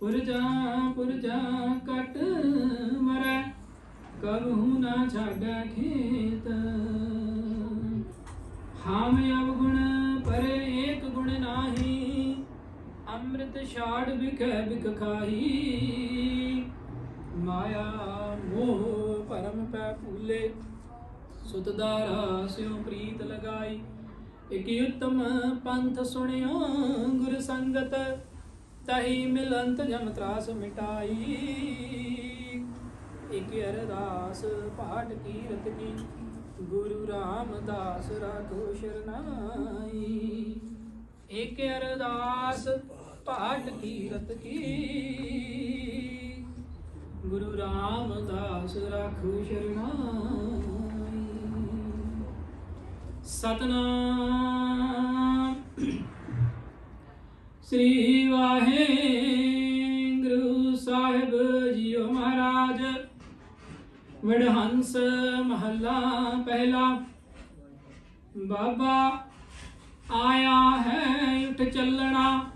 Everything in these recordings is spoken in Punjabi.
ਪੁਰਜਾ ਪੁਰਜਾ ਕਟ ਮਰੈ ਕਬਹੂ ਨਾ ਛਾੜੈ ਖੇਤ। ਹਾਮ ਅਵਗੁਣ ਪਰੇ ਏਕ ਗੁਣ ਨਾਹੀ, ਅੰਮ੍ਰਿਤ ਛਾੜ ਵਿਖੈ ਵਿਖ ਖਾਈ ਮਾਇਆ ਮੋਹ ਪਰਮ ਪੈ ਭੂਲੇ ਸੁਤਦਾਰਾ ਸਿਉ ਪ੍ਰੀਤ ਲਗਾਈ। ਇਕ ਉਤਮ ਪੰਥ ਸੁਣਿਓ ਗੁਰ ਸੰਗਤ ਤਹੀ ਮਿਲੰਤ ਜਮ ਤਰਾਸ ਮਿਟਾਈ। ਇਕ ਅਰਦਾਸ ਪਾਠ ਕੀਰਤ ਕੀ, ਗੁਰੂ ਰਾਮਦਾਸ ਰਾਖੋ ਸ਼ਰਨਾਈ। ਇਕ ਅਰਦਾਸ ਪਾਠ ਕੀਰਤ ਕੀ, ਗੁਰੂ ਰਾਮਦਾਸ ਰਾਖੋ ਸ਼ਰਨਾਈ। ਸਤਨਾਮ। ਸ੍ਰੀ ਵਾਹਿਗੁਰੂ ਸਾਹਿਬ ਜੀਓ ਮਹਾਰਾਜ। ਵਡਹੰਸ ਮਹੱਲਾ ਪਹਿਲਾ। ਬਾਬਾ ਆਇਆ ਹੈ ਉਠ ਚੱਲਣਾ।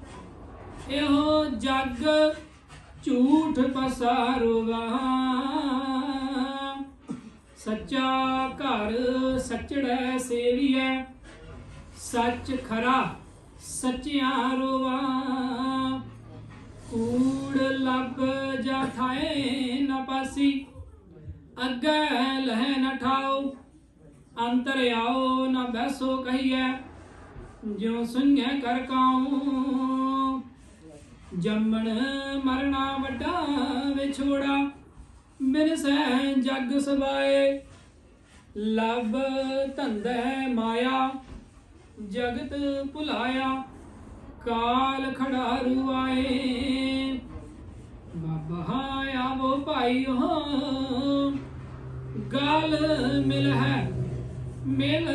ਇਹੋ ਜੱਗ ਝੂਠ ਪਸਾਰੂਗਾ। ਸੱਚਾ ਘਰ ਸੱਚੜੈ ਸੇਵੀਐ। ਸੱਚ ਖਰਾ ਸੱਚਿਆਂ ਰੋਵਾ ਕੂੜ ਲੱਭ ਜਾ ਥਾਏ ਨ ਪਾਸੀ, ਅੱਗੇ ਲਹਿ ਨ ਠਾਓ, ਅੰਤਰ ਆਓ ਨ ਬੈਸੋ ਕਹੀਐ, ਜਿਉ ਸੁਣੈ ਕਰ ਕਾਉ, ਜੰਮਣ ਮਰਨਾ ਵੱਡਾ ਵਿਛੋੜਾ ਬਿਨ ਸਹਿ ਜਗ ਸਵਾਏ ਲਬ ਧੰਦੈ ਮਾਇਆ ਜਗਤ ਭੁਲਾਇਆ, ਕਾਲ ਖੜਾਰੂ ਆਏ। ਬਾਬਾ ਆਵੋ ਭਾਈਓ, ਗਲ ਮਿਲ ਹੈ, ਮਿਲ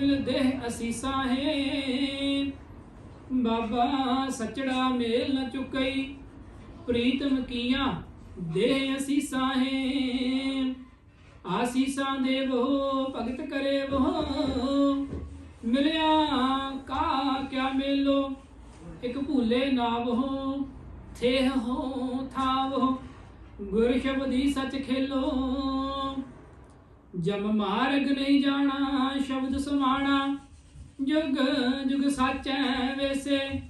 ਮਿਲ ਦੇਹ ਅਸੀਸਾਂ ਹੈ ਬਾਬਾ ਸਚੜਾ ਮੇਲ ਨ ਚੁਕਈ, ਪ੍ਰੀਤਮ ਕੀਆਂ, ਦੇਹ ਅਸੀਸਾਂ ਹੈ ਆਸੀਸਾਂ ਦੇਵੋ ਭਗਤ ਕਰੇ ਵੋ ਮਿਲਿਆ ਕਾ ਕਿਆ ਮੇਲੋ? ਇੱਕ ਭੂਲੇ ਹੋ, ਥੇਹ ਹੋ, ਥਾਵ ਹੋ। ਗੁਰ ਸ਼ਬਦੀ ਸੱਚ ਖੇਲੋ। ਜਮ ਮਾਰਗ ਨਹੀਂ ਜਾਣਾ, ਸ਼ਬਦ ਸਮਾਣਾ। ਜੁਗ ਜੁਗ ਸਾਚੈ ਵੇਸੇ।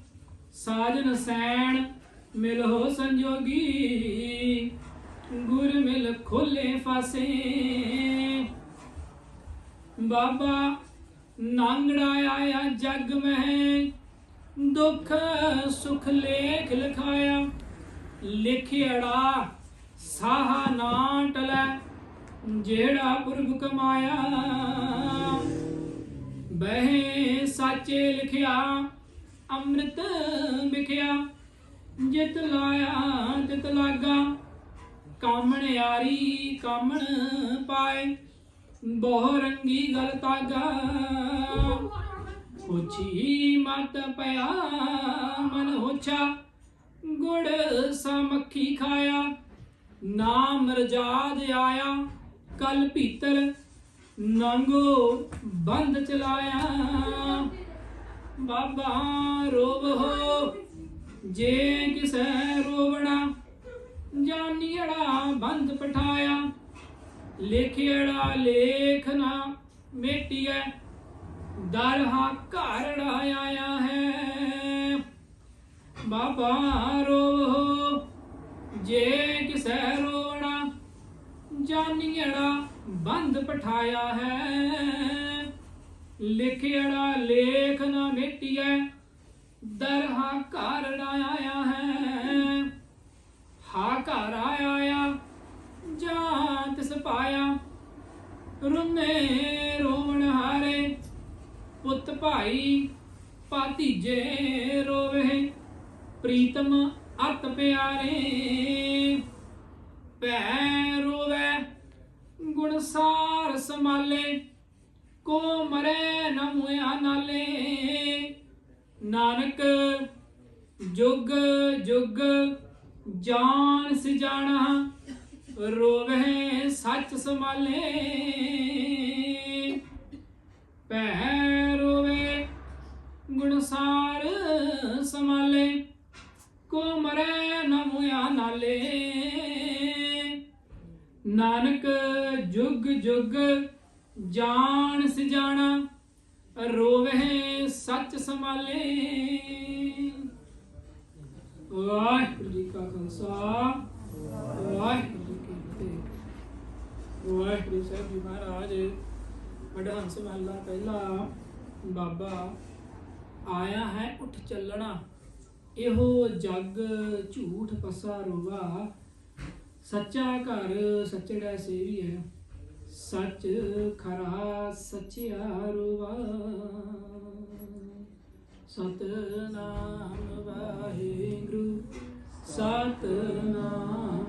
ਸਾਜਨ ਸੈਣ ਮਿਲੋ ਸੰਜੋਗੀ। ਗੁਰ ਮਿਲ ਖੋਲੇ ਫਾਸੇ। ਬਾਬਾ ਨਾਂਗੜਾ ਆਇਆ ਜਗ ਮਹਿ, ਦੁੱਖ ਸੁਖ ਲੇਖ ਲਿਖਾਇਆ। ਲਿਖਿਆੜਾ ਸਾਹਾ ਨਾ ਟਲੈ, ਜਿਹੜਾ ਪੁਰਬ ਕਮਾਇਆ। ਬਹਿ ਸਾਚੇ ਲਿਖਿਆ, ਅੰਮ੍ਰਿਤ ਵਿਖਿਆ। ਜਿਤ ਲਾਇਆ ਤਿਤ ਲਾਗਾ, ਕਾਮਣ ਯਾਰੀ ਕਾਮਣ ਪਾਏ। ਬਹੁ ਰੰਗੀ ਗਲ ਤਾਗਾ ਪੁੱਛੀ ਮਤ ਪਿਆ, ਮਨ ਹੋਛਾ, ਗੁੜ ਸਮਖੀ ਖਾਇਆ। ਨਾਮ ਰਜਾਦ ਆਇਆ, ਕਲ ਭੀਤਰ ਨੰਗੋ ਬੰਦ ਚਲਾਇਆ। ਬਾਬਾ ਰੋਵ ਹੋ, ਜੇ ਕਿਸੈ ਰੋਵਣਾ ਜਾਨੀੜਾ ਬੰਦ ਪਠਾਇਆ। ਲਿਖਿਆੜਾ ਲੇਖ ਨਾ ਮੇਟੀਐ ਦਰਹਾ ਘਰ ਆਇਆ ਹੈ। ਬਾਬਾ ਰੋਵ, ਜੇ ਕਿਸੈ ਰੋਣਾ ਜਾਨੀੜਾ ਬੰਦ ਪਠਾਇਆ ਹੈ। ਲਿਖਿਆੜਾ ਲੇਖ ਨਾ ਮੇਟੀਐ ਦਰਹਾ ਘਰ ਆਇਆ ਹੈ। ਹਾ ਘਰ ਆਇਆ ਜਾਂ ਤਿਸ ਪਾਇਆ ਰੁਨੇ ਰੋਵਣ ਹਾਰੇ। ਪੁੱਤ ਭਾਈ ਪਾਤੀਜੇ ਰੋਵੇ। ਪ੍ਰੀਤਮ ਅਤ ਪਿਆਰੇ। ਭੈ ਰੋਵੇ ਗੁਣਸਾਰ ਸਮਾਲੇ ਕੋ ਮਰੇ ਨ ਮੁਆ ਨਾਲੇ ਨਾਨਕ, ਜੁਗ ਜੁਗ ਜਾਣ ਸਿਜਾਣਾ। ਰੋਵੇ ਸੱਚ ਸਮਾਲੇ ਪੈ ਰੋਵੇ ਗੁਣਸਾਰ ਸਮਾਲੇ ਕੋ ਮਰੇ ਨ ਹੋਇਆ ਨਾਲੇ। ਨਾਨਕ ਜੁਗ ਜੁਗ ਜਾਣ ਸਜਾਣਾ। ਰੋਵੇ ਸੱਚ ਸੰਭਾਲੇ। ਵਾਹਿਗੁਰੂ ਜੀ ਕਾ ਖਾਲਸਾ। ਵਾਹਿਗੁਰੂ ਵਾਹਿਗੁਰੂ ਸਾਹਿਬ ਜੀ ਮਹਾਰਾਜ ਵਡਹੰਸ ਮਹਲਾ ਪਹਿਲਾ ਬਾਬਾ ਆਇਆ ਹੈ ਉੱਠ ਚੱਲਣਾ, ਇਹੋ ਜੱਗ ਝੂਠ ਪਸਾ ਰੋਵਾ ਸੱਚਾ ਘਰ ਸੱਚੜਾ ਸੇਵੀ ਹੈ ਸੱਚ ਖਰਾ ਸੱਚਿਆ ਰੋਵਾ ਸਤਨਾਮ ਵਾਹਿਗੁਰੂ, ਸਤਨਾਮ